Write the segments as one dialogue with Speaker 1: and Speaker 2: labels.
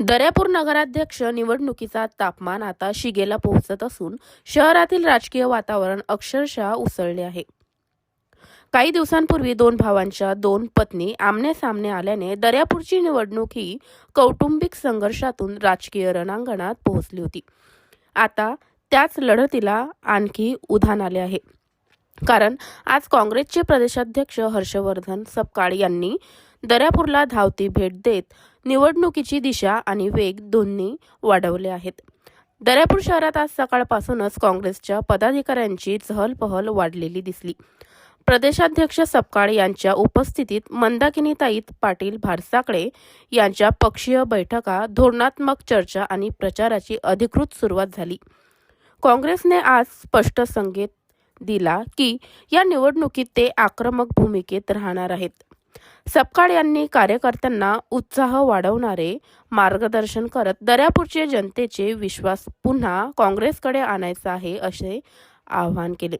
Speaker 1: दर्यापूर नगराध्यक्ष निवडणुकीचा तापमान आता शिगेला पोहोचत असून शहरातील राजकीय वातावरण अक्षरशः उसळले आहे. काही दिवसांपूर्वी दोन भावांच्या दोन पत्नी आमने सामने आल्याने दर्यापूरची निवडणूक ही कौटुंबिक संघर्षातून राजकीय रणांगणात पोहोचली होती. आता त्याच लढतीला आणखी उधाण आले आहे. कारण आज काँग्रेसचे प्रदेशाध्यक्ष हर्षवर्धन सपकाळ यांनी दर्यापूरला धावती भेट देत निवडणुकीची दिशा आणि वेग दोन्ही वाढवले आहेत. दर्यापूर शहरात आज सकाळपासूनच काँग्रेसच्या पदाधिकाऱ्यांची चहलपहल वाढलेली दिसली. प्रदेशाध्यक्ष सपकाळ यांच्या उपस्थितीत मंदाकिनीताईत पाटील भारसाकडे यांच्या पक्षीय बैठका धोरणात्मक चर्चा आणि प्रचाराची अधिकृत सुरुवात झाली. काँग्रेसने आज स्पष्ट संकेत दिला की या निवडणुकीत ते आक्रमक भूमिकेत राहणार आहेत. सपकाळ यांनी कार्यकर्त्यांना उत्साह वाढवणारे मार्गदर्शन करत दर्यापूरचे जनतेचे विश्वास पुन्हा काँग्रेसकडे आणायचा आहे असे आवाहन केले.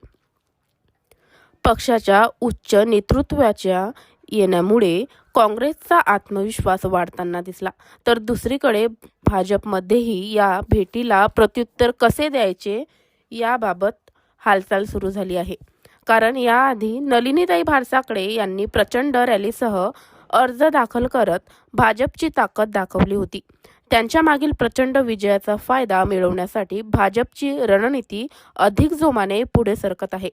Speaker 1: पक्षाच्या उच्च नेतृत्वाच्या येण्यामुळे काँग्रेसचा आत्मविश्वास वाढताना दिसला. तर दुसरीकडे भाजपमध्येही या भेटीला प्रत्युत्तर कसे द्यायचे याबाबत हालचाल सुरू झाली आहे. कारण याआधी नलिनीताई भारसाकडे यांनी प्रचंड रॅलीसह अर्ज दाखल करत भाजपची ताकद दाखवली होती. त्यांच्या मागील प्रचंड विजयाचा फायदा मिळवण्यासाठी भाजपची रणनीती अधिक जोमाने पुढे सरकत आहे.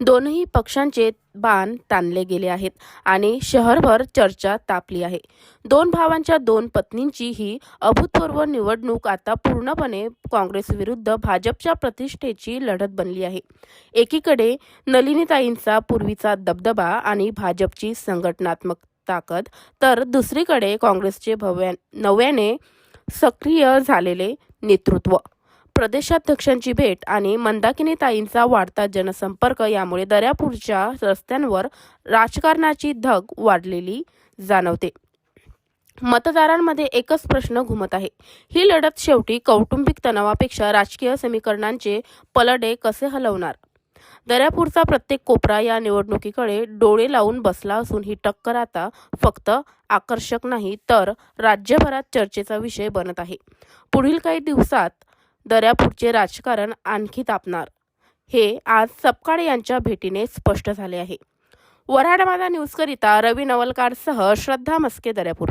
Speaker 1: दोनही पक्षांचे बाण ताणले गेले आहेत आणि शहरभर चर्चा तापली आहे. दोन भावांच्या दोन पत्नींची ही अभूतपूर्व निवडणूक आता पूर्णपणे काँग्रेस विरुद्ध भाजपच्या प्रतिष्ठेची लढत बनली आहे. एकीकडे नलिनीताईंचा पूर्वीचा दबदबा आणि भाजपची संघटनात्मक ताकद तर दुसरीकडे काँग्रेसचे भव्या नव्याने सक्रिय झालेले नेतृत्व. प्रदेशाध्यक्षांची भेट आणि मंदाकिनीताईंचा वाढता जनसंपर्क यामुळे दर्यापूरच्या रस्त्यांवर राजकारणाची धग वाढलेली जाणवते. मतदारांमध्ये एकच प्रश्न घुमत आहे. ही लढत शेवटी कौटुंबिक तणावापेक्षा राजकीय समीकरणांचे पलडे कसे हलवणार? दर्यापूरचा प्रत्येक कोपरा या निवडणुकीकडे डोळे लावून बसला असून ही टक्कर आता फक्त आकर्षक नाही तर राज्यभरात चर्चेचा विषय बनत आहे. पुढील काही दिवसात दर्यापूरचे राजकारण आणखी तापणार. हे आज सपकाळ यांच्या भेटीने स्पष्ट झाले आहे. वऱ्हाड माझा न्यूजकरिता रवी नवलकारसह श्रद्धा मस्के दर्यापूर.